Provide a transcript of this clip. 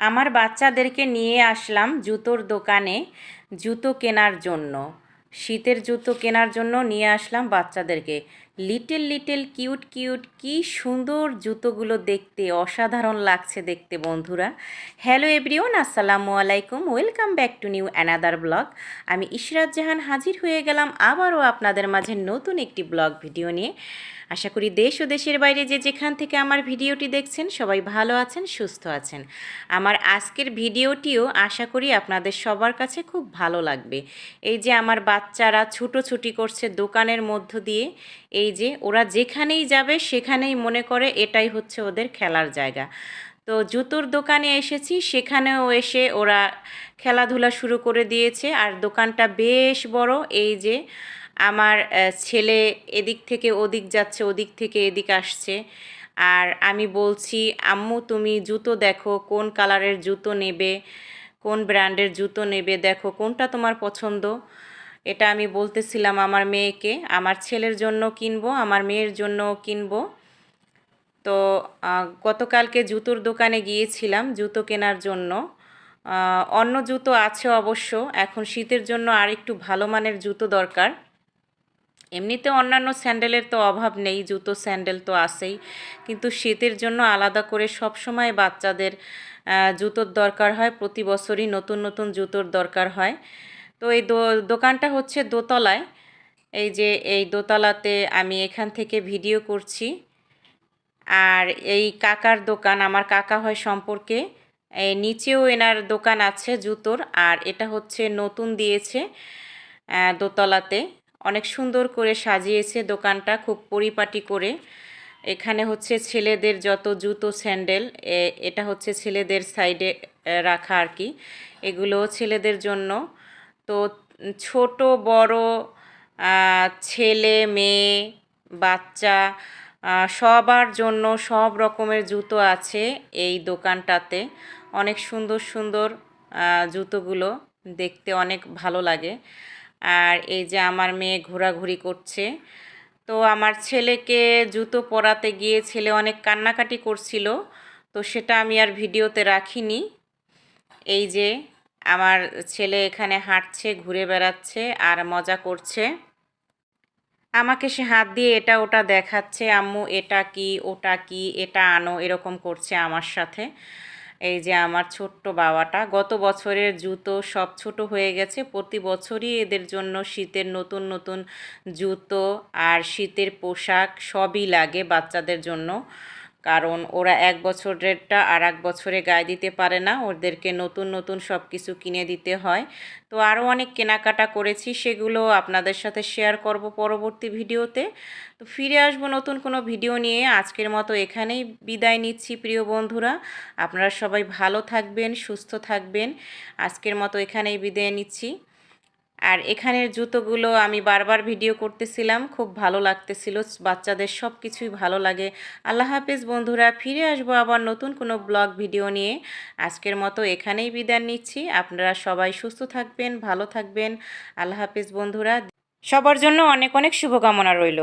আমার বাচ্চাদেরকে নিয়ে আসলাম জুতোর দোকানে জুতো কেনার জন্য। শীতের জুতো কেনার জন্য নিয়ে আসলাম বাচ্চাদেরকে। লিটল লিটল কিউট কিউট কি সুন্দর জুতোগুলো দেখতে, অসাধারণ লাগছে দেখতে বন্ধুরা। হ্যালো এভরিওন আসসালামু আলাইকুম, welcome back to new another blog. আমি ইশরাত জাহান হাজির হয়ে গেলাম আবারও আপনাদের মাঝে নতুন একটি ব্লগ ভিডিও নিয়ে। আশা করি দেশ ও দেশের বাইরে যে যেখান থেকে আমার ভিডিওটি দেখছেন, সবাই ভালো আছেন, সুস্থ আছেন। আমার আজকের ভিডিওটিও আশা করি আপনাদের সবার কাছে খুব ভালো লাগবে। এই যে আমার বাচ্চারা ছুটোছুটি করছে দোকানের মধ্য দিয়ে এই যে ওরা যেখানেই যাবে সেখানেই মনে করে এটাই হচ্ছে ওদের খেলার জায়গা। তো জুতোর দোকানে এসেছি, সেখানেও এসে ওরা খেলাধুলা শুরু করে দিয়েছে। আর দোকানটা বেশ বড়, এই যে আমার ছেলে এদিক থেকে ওদিক যাচ্ছে, ওদিক থেকে এদিক আসছে। আর আমি বলছি, আম্মু, তুমি জুতো দেখো, কোন কালারের জুতো নেবে, কোন ব্র্যান্ডের জুতো নেবে, দেখো কোনটা তোমার পছন্দ? এটা আমি বলতেছিলাম আমার মেয়েকে, আমার ছেলের জন্য কিনবো, আমার মেয়ের জন্য কিনবো। তো গতকালকে জুতোর দোকানে গিয়েছিলাম জুতো কেনার জন্য। অন্য জুতো আছে অবশ্য, এখন শীতের জন্য আর একটু ভালো মানের জুতো দরকার। এমনিতে অন্যান্য স্যান্ডেলের তো অভাব নেই, জুতো স্যান্ডেল তো আছেই। কিন্তু শীতের জন্য আলাদা করে সব সময় বাচ্চাদের জুতোর দরকার হয়, প্রতি বছরই নতুন নতুন জুতোর দরকার হয়। তো এই দোকানটা হচ্ছে দোতলায়। এই যে এই দোতলাতে আমি এখান থেকে ভিডিও করছি। আর এই কাকার দোকান, আমার কাকা হয় সম্পর্কে। এই নিচেও এনার দোকান আছে জুতোর, আর এটা হচ্ছে নতুন দিয়েছে দোতলাতে। অনেক সুন্দর করে সাজিয়েছে দোকানটা, খুব পরিপাটি করে। এখানে হচ্ছে ছেলেদের যত জুতো, স্যান্ডেল এটা হচ্ছে ছেলেদের সাইডে রাখা আর কি। এগুলো ছেলেদের জন্য। তো ছোট, বড় ছেলে, মেয়ে, বাচ্চা সবার জন্য সব রকমের জুতো আছে এই দোকানটাতে। অনেক সুন্দর সুন্দর জুতোগুলো দেখতে অনেক ভালো লাগে। আর এই যে আমার মেয়ে ঘোরাঘুরি করছে। তো আমার ছেলেকে জুতো পরাতে গিয়ে ছেলে অনেক কান্নাকাটি করছিল। তো সেটা আমি আর ভিডিওতে রাখিনি। এই যে আমার ছেলে এখানে হাঁটছে, ঘুরে বেড়াচ্ছে আর মজা করছে। আমাকে সে হাত দিয়ে এটা ওটা দেখাচ্ছে, আম্মু, এটা কি, ওটা কি, এটা আনো। এরকম করছে আমার সাথে। এই যে আমার ছোট্ট বাবাটা, গত বছরের জুতো সব ছোট হয়ে গেছে। প্রতি বছরই এদের জন্য শীতের নতুন নতুন জুতো আর শীতের পোশাক সবই লাগে বাচ্চাদের জন্য। কারণ ওরা এক বছরেরটা আর এক বছরে গায়ে দিতে পারে না। ওদেরকে নতুন নতুন সব কিছু কিনে দিতে হয়। তো আরও অনেক কেনাকাটা করেছি, সেগুলো আপনাদের সাথে শেয়ার করব পরবর্তী ভিডিওতে। তো ফিরে আসব নতুন কোনো ভিডিও নিয়ে। আজকের মতো এখানেই বিদায় নিচ্ছি প্রিয় বন্ধুরা। আপনারা সবাই ভালো থাকবেন, সুস্থ থাকবেন। আজকের মতো এখানেই বিদায় নিচ্ছি। আর এখানের জুতোগুলো আমি বারবার ভিডিও করতেছিলাম, খুব ভালো লাগতেছিল, বাচ্চাদের সব কিছুই ভালো লাগে। আল্লাহ হাফিজ বন্ধুরা, ফিরে আসব আবার নতুন কোনো ব্লগ ভিডিও নিয়ে। আজকের মতো এখানেই বিদায় নিচ্ছি। আপনারা সবাই সুস্থ থাকবেন, ভালো থাকবেন। আল্লাহ হাফিজ বন্ধুরা, সবার জন্য অনেক অনেক শুভকামনা রইল।